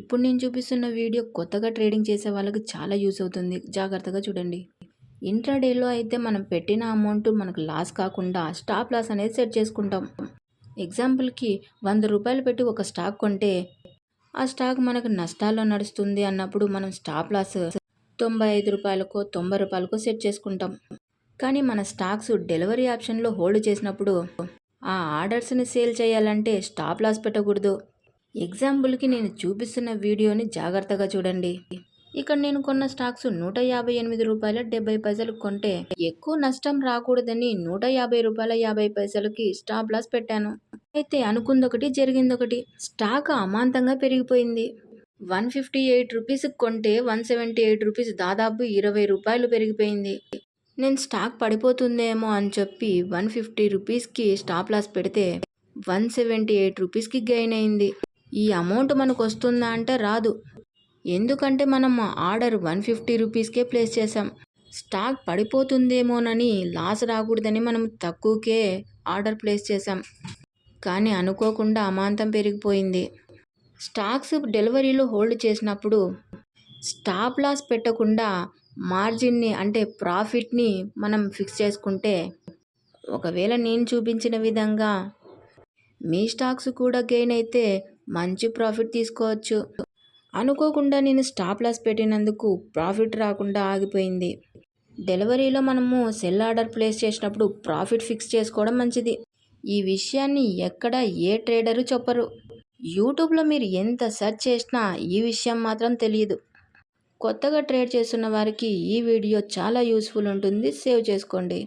ఇప్పుడు నేను చూపిస్తున్న వీడియో కొత్తగా ట్రేడింగ్ చేసే వాళ్ళకి చాలా యూస్ అవుతుంది. జాగ్రత్తగా చూడండి. ఇంట్రాడేలో అయితే మనం పెట్టిన అమౌంట్ మనకు లాస్ కాకుండా స్టాప్ లాస్ అనేది సెట్ చేసుకుంటాం. ఎగ్జాంపుల్కి వంద రూపాయలు పెట్టి ఒక స్టాక్ కొంటే ఆ స్టాక్ మనకు నష్టాల్లో నడుస్తుంది అన్నప్పుడు మనం స్టాప్ లాస్ తొంభై ఐదు రూపాయలకో తొంభై రూపాయలకో సెట్ చేసుకుంటాం. కానీ మన స్టాక్స్ డెలివరీ ఆప్షన్లో హోల్డ్ చేసినప్పుడు ఆ ఆర్డర్స్ని సేల్ చేయాలంటే స్టాప్ లాస్ పెట్టకూడదు. ఎగ్జాంపుల్కి నేను చూపిస్తున్న వీడియోని జాగ్రత్తగా చూడండి. ఇక్కడ నేను కొన్న స్టాక్స్ నూట యాభై ఎనిమిది రూపాయల డెబ్బై పైసలు కొంటే ఎక్కువ నష్టం రాకూడదని నూట యాభై రూపాయల యాభై పైసలకి స్టాప్ లాస్ పెట్టాను. అయితే అనుకుందొకటి జరిగిందొకటి. స్టాక్ అమాంతంగా పెరిగిపోయింది. వన్ ఫిఫ్టీ ఎయిట్ రూపీస్ కొంటే వన్ సెవెంటీ ఎయిట్ రూపీస్ దాదాపు ఇరవై రూపాయలు పెరిగిపోయింది. నేను స్టాక్ పడిపోతుందేమో అని చెప్పి వన్ ఫిఫ్టీ రూపీస్కి స్టాప్ లాస్ పెడితే వన్ సెవెంటీ ఎయిట్ రూపీస్కి గెయిన్ అయింది. ఈ అమౌంట్ మనకు వస్తుందా అంటే రాదు. ఎందుకంటే మనం ఆర్డర్ వన్ ఫిఫ్టీ రూపీస్కే ప్లేస్ చేసాం స్టాక్ పడిపోతుందేమోనని లాస్ రాకూడదని మనం తక్కువకే ఆర్డర్ ప్లేస్ చేసాం కానీ అనుకోకుండా అమాంతం పెరిగిపోయింది. స్టాక్స్ డెలివరీలో హోల్డ్ చేసినప్పుడు స్టాప్ లాస్ పెట్టకుండా మార్జిన్ని అంటే ప్రాఫిట్ని మనం ఫిక్స్ చేసుకుంటే ఒకవేళ నేను చూపించిన విధంగా మీ స్టాక్స్ కూడా గెయిన్ అయితే మంచి ప్రాఫిట్ తీసుకోవచ్చు. అనుకోకుండా నేను స్టాప్ లాస్ పెట్టినందుకు ప్రాఫిట్ రాకుండా ఆగిపోయింది. డెలివరీలో మనము సెల్ ఆర్డర్ ప్లేస్ చేసినప్పుడు ప్రాఫిట్ ఫిక్స్ చేసుకోవడం మంచిది. ఈ విషయాన్ని ఎక్కడ ఏ ట్రేడరు చెప్పరు. యూట్యూబ్లో మీరు ఎంత సెర్చ్ చేసినా ఈ విషయం మాత్రం తెలియదు. కొత్తగా ట్రేడ్ చేస్తున్న వారికి ఈ వీడియో చాలా యూస్ఫుల్ ఉంటుంది. సేవ్ చేసుకోండి.